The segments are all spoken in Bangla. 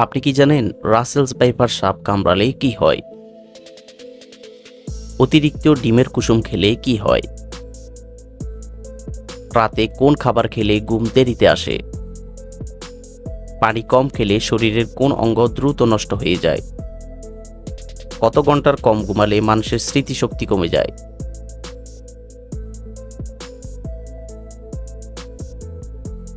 আপনি কি জানেন রাসেলস বাইপার সাপ কামড়ালে কি হয়? অতিরিক্ত ডিমের কুসুম খেলে কি হয়? রাতে কোন খাবার খেলে ঘুম দেরিতে আসে? পানি কম খেলে শরীরের কোন অঙ্গ দ্রুত নষ্ট হয়ে যায়? কত ঘণ্টার কম ঘুমালে মানুষের স্মৃতিশক্তি কমে যায়?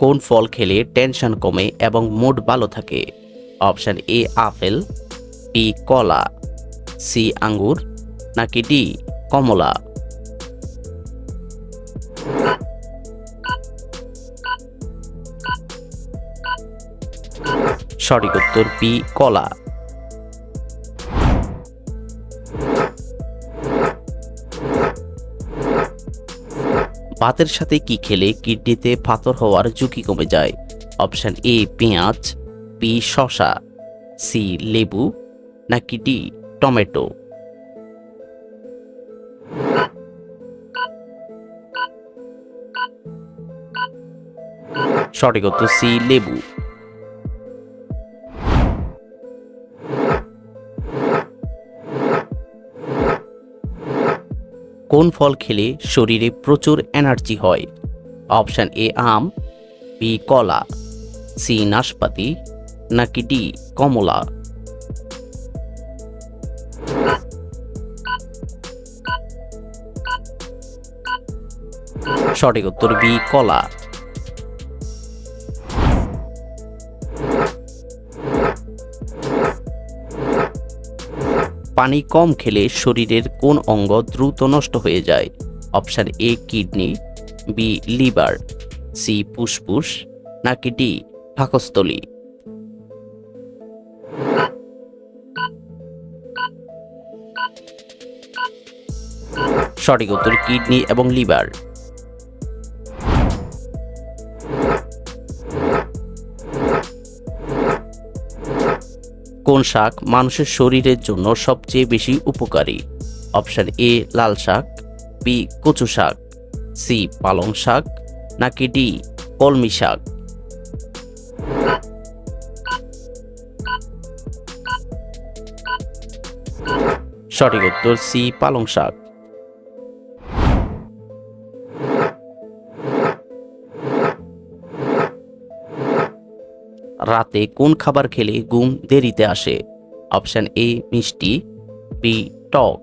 কোন ফল খেলে টেনশন কমে এবং মুড ভালো থাকে? অপশান এ আপেল বি কলা সি আঙ্গুর, নাকি ডি কমলা? সঠিক উত্তর বি কলা। ভাতের সাথে কি খেলে কিডনিতে পাথর হওয়ার ঝুঁকি কমে যায়? অপশান এ, পেঁয়াজ, বি শশা সি, লেবু, নাকি ডি, টমেটো? সঠিক উত্তর সি, লেবু। কোন ফল খেলে শরীরে প্রচুর এনার্জি হয়? অপশান এ, আম, বি, কলা, সি, নাশপাতি, নাকি ডি, কমলা? সঠিক উত্তর বি, কলা। পানি কম খেলে শরীরের কোন অঙ্গ দ্রুত নষ্ট হয়ে যায়। Option A, kidney, B, liver, C, ফুসফুস, নাকি ডি পাকস্থলী সঠিক উত্তর কিডনি এবং লিভার। কোন শাক মানুষের শরীরের জন্য সবচেয়ে বেশি উপকারী? অপশান এ, লাল শাক বি কচু শাক সি পালং শাক, নাকি ডি কলমি শাক? সঠিক উত্তর সি পালং শাক। রাতে কোন খাবার খেলে ঘুম দেরিতে আসে? অপশান এ, মিষ্টি, বি, টক,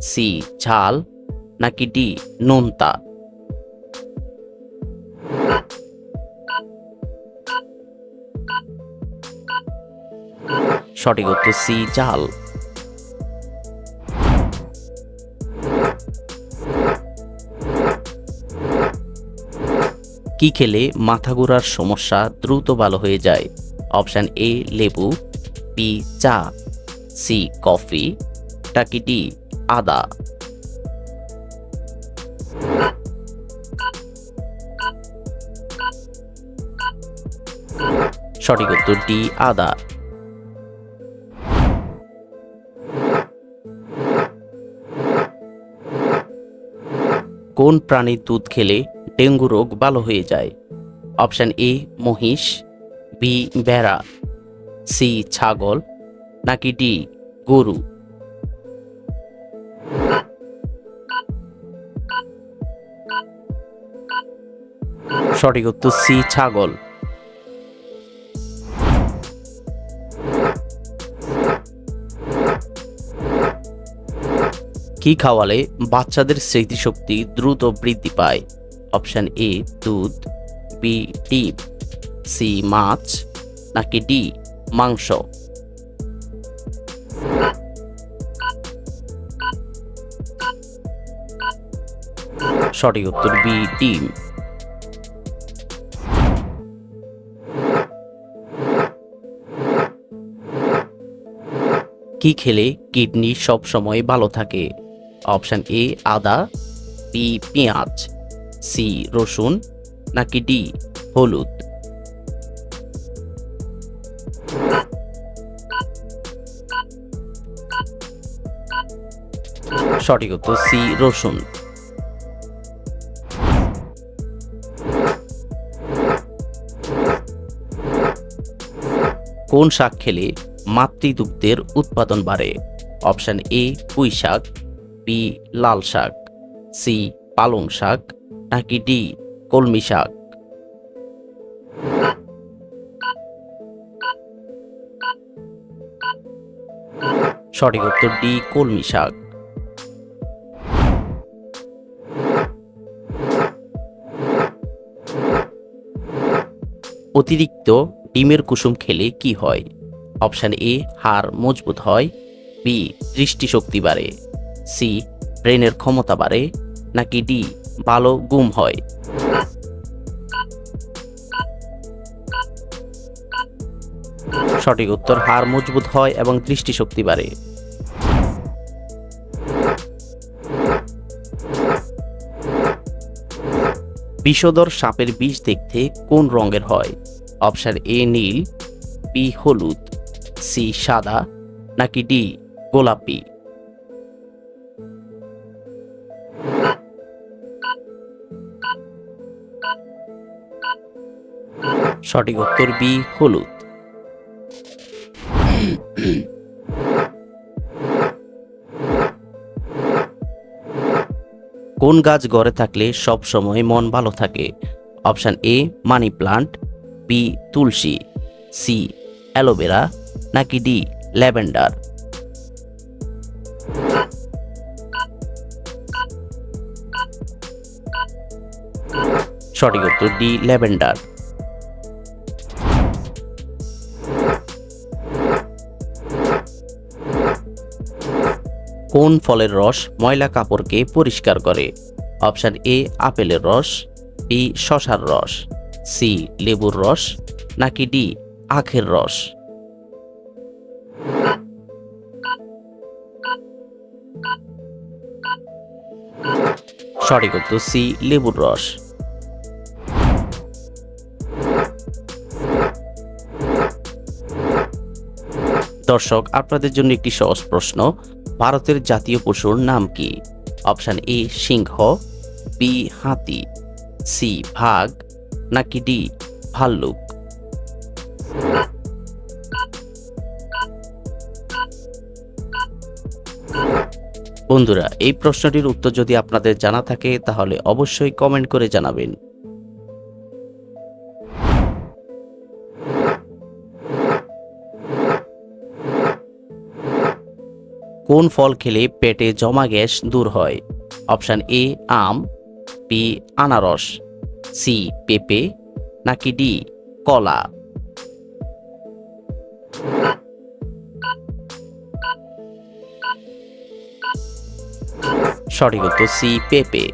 সি, ঝাল, নাকি ডি, নোনতা? সঠিক উত্তর সি, ঝাল। কি খেলে মাথা ঘোরার সমস্যা দ্রুত ভালো হয়ে যায়? অপশান এ, লেবু বি চা সি কফি, টাকি ডি, আদা। সঠিক উত্তর ডি, আদা। কোন প্রাণীর দুধ খেলে ডেঙ্গু রোগ ভালো হয়ে যায়? অপশান এ, মহিষ, বি, ভেড়া, সি, ছাগল, নাকি ডি, গরু? সঠিক উত্তর সি, ছাগল। কি খাওয়ালে বাচ্চাদের স্মৃতিশক্তি দ্রুত বৃদ্ধি পায়? অপশান এ, দুধ, বি, ডিম, সি, মাছ, নাকি ডি, মাংস? সঠিক উত্তর বি, ডিম। কি খেলে কিডনি সব সময় ভালো থাকে? অপশান এ, আদা, বি, পেঁয়াজ, সি, রসুন, নাকি ডি, হলুদ। সঠিক উত্তর সি, রসুন। কোন শাক খেলে মাতৃদুগ্ধের উৎপাদন বাড়ে? অপশান এ পুঁই শাক বি, লাল শাক, সি, পালং শাক, নাকি ডি, কলমি শাক? সঠিক উত্তর ডি, কলমি শাক। অতিরিক্ত ডিমের কুসুম খেলে কি হয়? অপশান এ, হাড় মজবুত হয়। বি, দৃষ্টিশক্তি বাড়ে। সি, ব্রেনের ক্ষমতা বাড়ে নাকি ডি, ভালো গুম হয়? সঠিক উত্তর, হাড় মজবুত হয় এবং দৃষ্টিশক্তি বাড়ে। বিষধর সাপের বিষ দেখতে কোন রঙের হয়? অপশন এ নীল, বি হলুদ, সি সাদা নাকি ডি গোলাপি? সঠিক উত্তর বি, হলুদ। কোন গাছ গড়ে থাকলে সব সময় মন ভালো থাকে? Option A, money plant, B, Tulsi, C, aloe vera, নাকি ডি, ল্যাভেন্ডার। সঠিক উত্তর ডি, ল্যাভেন্ডার। কোন ফলের রস ময়লা কাপড়কে পরিষ্কার করে? অপশান এ, আপেলের রস, বি, শশার রস, সি, লেবুর রস, নাকি ডি, আখের রস? সঠিক উত্তর সি, লেবুর রস। দর্শক, আপনাদের জন্য একটি সহজ প্রশ্ন। ভারতের জাতীয় পশুর নাম কি? অপশান এ, সিংহ, বি, হাতি, সি, ভাগ, নাকি ডি, ভাল্লুক? বন্ধুরা, এই প্রশ্নটির উত্তর যদি আপনাদের জানা থাকে, তাহলে অবশ্যই কমেন্ট করে জানাবেন। কোন ফল খেলে পেটে জমা গ্যাস দূর হয়? অপশান এ, আম বি আনারস সি পেঁপে, নাকি ডি কলা? সঠিক উত্তর সি পেঁপে।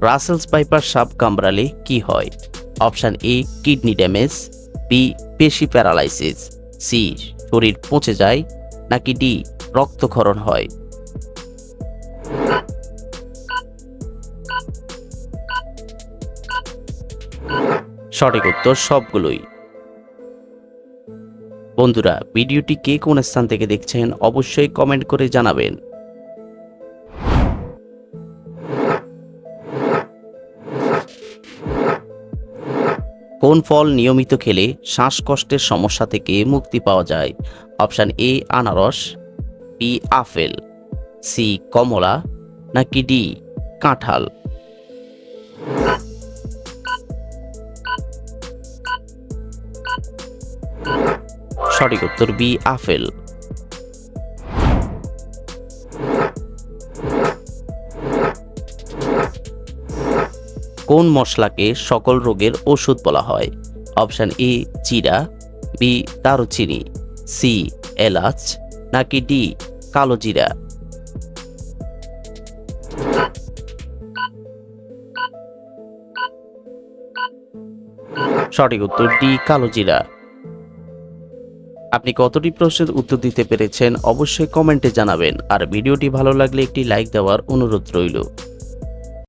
রাসেলস পাইপার সাপ কামড়ালে কি হয়? Option A, kidney damage, B, পেশি প্যারালাইসিস, সি, শরীর পচে যায়, নাকি ডি, রক্তক্ষরণ হয়। সঠিক উত্তর সবগুলোই। বন্ধুরা, ভিডিওটি কে কোন স্থান থেকে দেখছেন অবশ্যই কমেন্ট করে জানাবেন। কোন ফল নিয়মিত খেলে শ্বাসকষ্টের সমস্যা থেকে মুক্তি পাওয়া যায়? অপশান এ, আনারস, বি, আপেল, সি, কমলা, নাকি ডি, কাঁঠাল? সঠিক উত্তর বি, আপেল। কোন মশলাকে সকল রোগের ওষুধ বলা হয়? অপশান এ জিরা বি, দারুচিনি, সি, এলাচ, নাকি ডি, কালো জিরা? সঠিক উত্তর ডি, কালো জিরা। আপনি কতটি প্রশ্নের উত্তর দিতে পেরেছেন অবশ্যই কমেন্টে জানাবেন, আর ভিডিওটি ভালো লাগলে একটি লাইক দেওয়ার অনুরোধ রইল।